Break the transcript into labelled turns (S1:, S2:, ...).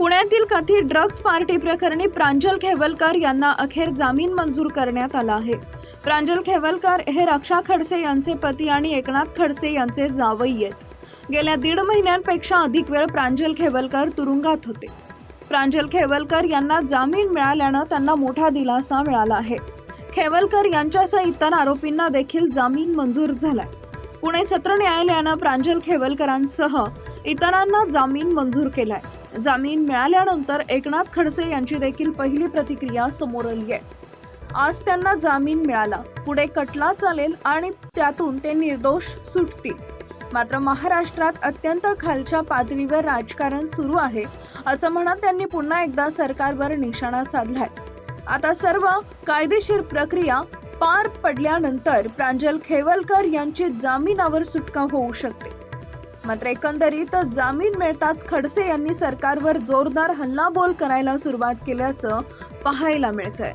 S1: पुण्यातील कथित drugs party प्रकरणी प्रांजल खेवलकर यांना अखेर जामीन मंजूर करण्यात आला आहे. प्रांजल खेवलकर हे रक्षा खडसे यांचे पती आणि एकनाथ खडसे यांचे जावई आहेत. गेल्या दीड महिन्यांपेक्षा अधिक वेळ प्रांजल खेवलकर तुरुंगात होते. प्रांजल खेवलकर यांना जामीन मिळाल्यानं त्यांना मोठा दिलासा मिळाला आहे. खेवलकर यांच्यासह इतर आरोपींना देखील जामीन मंजूर झालाय. पुणे सत्र न्यायालयानं प्रांजल खेवलकरांसह इतरांना जामीन मंजूर केलाय. जामीन मिळाल्यानंतर एकनाथ खडसे यांची देखील पहिली प्रतिक्रिया समोर आली आहे. आज त्यांना जामीन मिळाला. पुढे कटला चालेल आणि त्यातून ते निर्दोष सुटतील. मात्र महाराष्ट्रात अत्यंत खालच्या पातळीवर राजकारण सुरू आहे असं म्हणत त्यांनी पुन्हा एकदा सरकारवर निशाणा साधलाय. आता सर्व कायदेशीर प्रक्रिया पार पडल्यानंतर प्रांजल खेवलकर यांची जामिनावर सुटका होऊ शकते. मात्र एकंदरीत जामीन मिळताच खडसे यांनी सरकारवर जोरदार हल्लाबोल करायला सुरुवात केल्याचं पाहायला मिळतंय.